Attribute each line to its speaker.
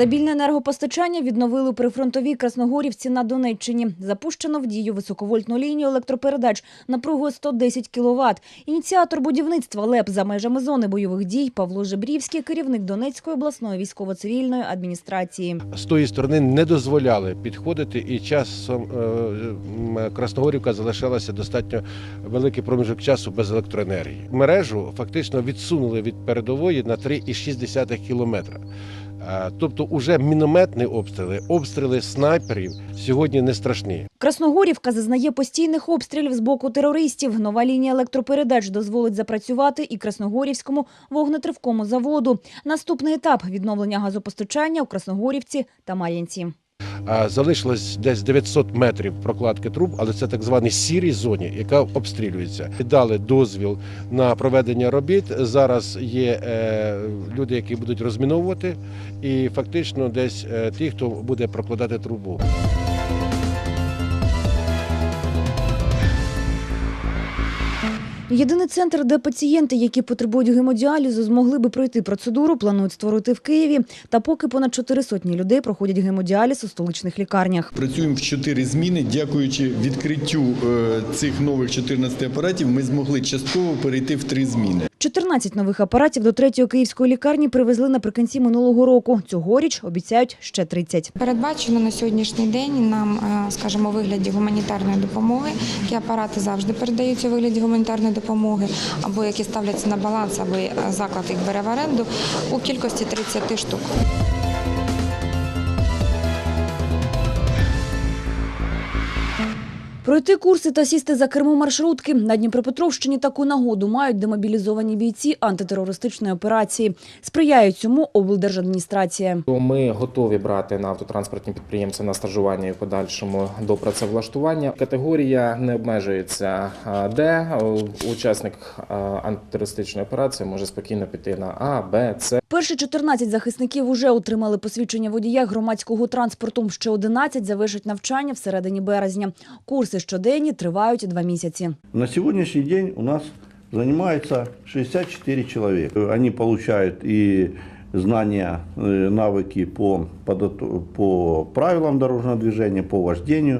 Speaker 1: Стабільне енергопостачання відновили у прифронтовій Красногорівці на Донеччині. Запущено в дію високовольтну лінію електропередач напругою 110 кВт. Ініціатор будівництва ЛЕП за межами зони бойових дій Павло Жебрівський, керівник Донецької обласної військово-цивільної адміністрації.
Speaker 2: з тої сторони не дозволяли підходити, і часом е, Красногорівка залишалася достатньо великий проміжок часу без електроенергії. Мережу фактично відсунули від передової на 3,6 кілометра. Е, Тобто, уже мінометні обстріли, обстріли снайперів сьогодні не страшні.
Speaker 1: Красногорівка зазнає постійних обстрілів з боку терористів. Нова лінія електропередач дозволить запрацювати і Красногорівському вогнетривкому заводу. Наступний етап відновлення газопостачання у Красногорівці та Мар'янці.
Speaker 2: Залишилось десь 900 метрів прокладки труб, але це так звані сірій зоні, яка обстрілюється. Дали дозвіл на проведення робіт. Зараз є е, люди, які будуть розміновувати, і фактично десь е, ті, хто буде прокладати трубу.
Speaker 1: Єдиний центр, де пацієнти, які потребують гемодіалізу, змогли би пройти процедуру, планують створити в Києві. Та поки понад чотири сотні людей проходять гемодіаліз у столичних лікарнях.
Speaker 3: Працюємо в чотири зміни. Дякуючи відкриттю е, цих нових 14 апаратів, ми змогли частково перейти в три зміни.
Speaker 1: 14 нових апаратів до третьої київської лікарні привезли наприкінці минулого року. Цьогоріч обіцяють ще 30.
Speaker 4: Передбачено на сьогоднішній день нам, е, скажімо, у вигляді гуманітарної допомоги, які апарати завжди передаються у вигляді гуманітарної допомоги, або які ставляться на баланс, або е, заклад їх бере в оренду у кількості 30 штук.
Speaker 1: Пройти курси та сісти за кермо маршрутки на Дніпропетровщині таку нагоду мають демобілізовані бійці антитерористичної операції. Сприяє цьому облдержадміністрація.
Speaker 5: Ми готові брати на автотранспортні підприємства на стажування і в подальшому до працевлаштування. Категорія не обмежується де учасник антитерористичної операції може спокійно піти на А, Б, С.
Speaker 1: Перші 14 захисників уже отримали посвідчення водія громадського транспорту. Ще 11 завершать навчання всередині березня. Курси щоденні тривають два місяці.
Speaker 6: На сьогоднішній день у нас займається 64 человека. Вони отримують і знания, э, навыки по, подготов- по правилам дорожного движения, по вождению.